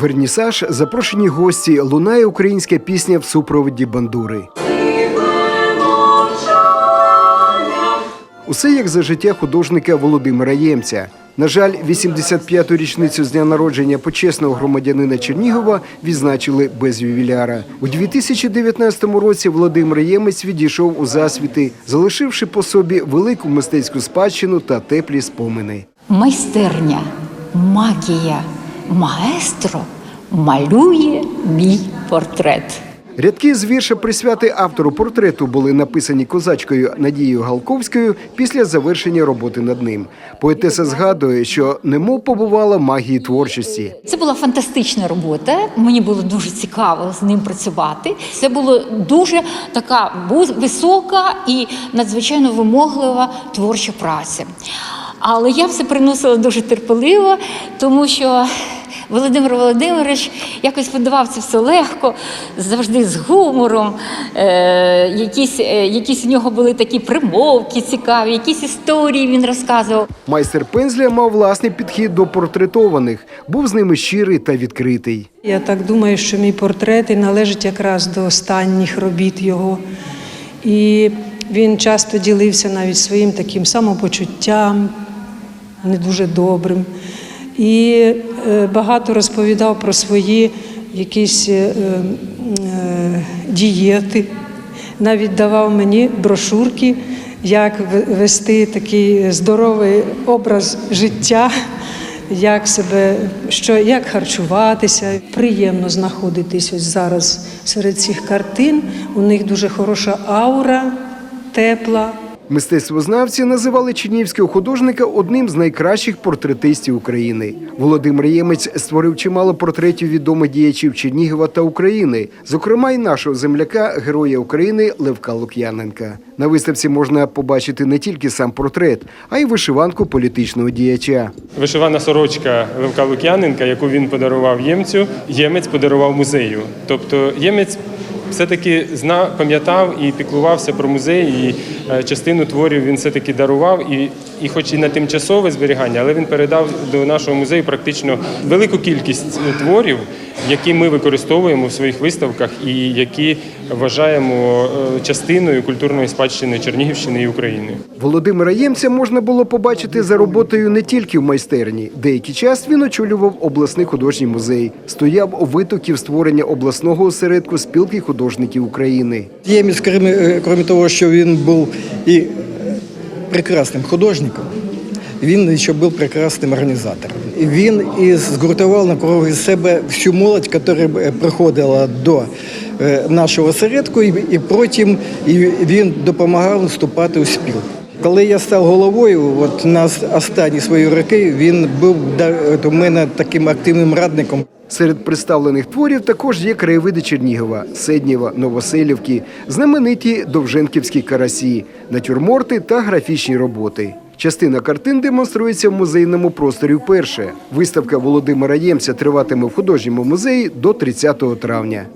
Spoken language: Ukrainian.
Вернісаж, запрошені гості, лунає українська пісня в супроводі бандури. Усе як за життя художника Володимира Ємця. На жаль, 85-ту річницю з дня народження почесного громадянина Чернігова відзначили без ювіляра. У 2019 році Володимир Ємець відійшов у засвіти, залишивши по собі велику мистецьку спадщину та теплі спомини. майстерня, магія, маестро малює мій портрет. Рядки з вірша присвяти автору портрету були написані козачкою Надією Галковською після завершення роботи над ним. Поетеса згадує, що немов побувала в магії творчості. Це була фантастична робота. Мені було дуже цікаво з ним працювати. Це була дуже така висока і надзвичайно вимоглива творча праця. Але я все приносила дуже терпеливо, тому що Володимир Володимирович якось подавав це все легко, завжди з гумором. Е, якісь, е, якісь у нього були такі примовки цікаві, якісь історії він розказував. Майстер пензля мав власний підхід до портретованих, був з ними щирий та відкритий. Я так думаю, що мій портрет і належить якраз до останніх робіт його. І він часто ділився навіть своїм таким самопочуттям, не дуже добрим. І багато розповідав про свої якісь е, е, дієти. Навіть давав мені брошурки, як вести такий здоровий образ життя як себе, що, як харчуватися. Приємно знаходитись ось зараз серед цих картин. У них дуже хороша аура, тепла. Мистецтвознавці називали чернігівського художника одним з найкращих портретистів України. Володимир Ємець створив чимало портретів відомих діячів Чернігова та України, зокрема й нашого земляка, героя України Левка Лук'яненка. На виставці можна побачити не тільки сам портрет, а й вишиванку політичного діяча. Вишивана сорочка Левка Лук'яненка, яку він подарував ємцю, ємець подарував музею. Тобто ємець все-таки пам'ятав і піклувався про музей, і е, частину творів він все-таки дарував, і, і хоч і на тимчасове зберігання, але він передав до нашого музею практично велику кількість творів, які ми використовуємо в своїх виставках і які вважаємо е, частиною культурної спадщини Чернігівщини і України. Володимира Ємця можна було побачити за роботою не тільки в майстерні. Деякий час він очолював обласний художній музей, стояв у витоків створення обласного осередку спілки художників України. Ємець, крім, е, крім того, що він був і прекрасним художником, він ще був прекрасним організатором. Він і згуртував навкруги себе всю молодь, яка е, приходила до е, нашого середку, і потім він допомагав вступати у спілку. Коли я став головою, от на останні свої роки він був до мене таким активним радником. Серед представлених творів також є краєвиди Чернігова, Седнєва, Новоселівки, знамениті довженківські карасі, натюрморти та графічні роботи. Частина картин демонструється в музейному просторі вперше. Виставка Володимира Ємця триватиме в художньому музеї до 30 травня.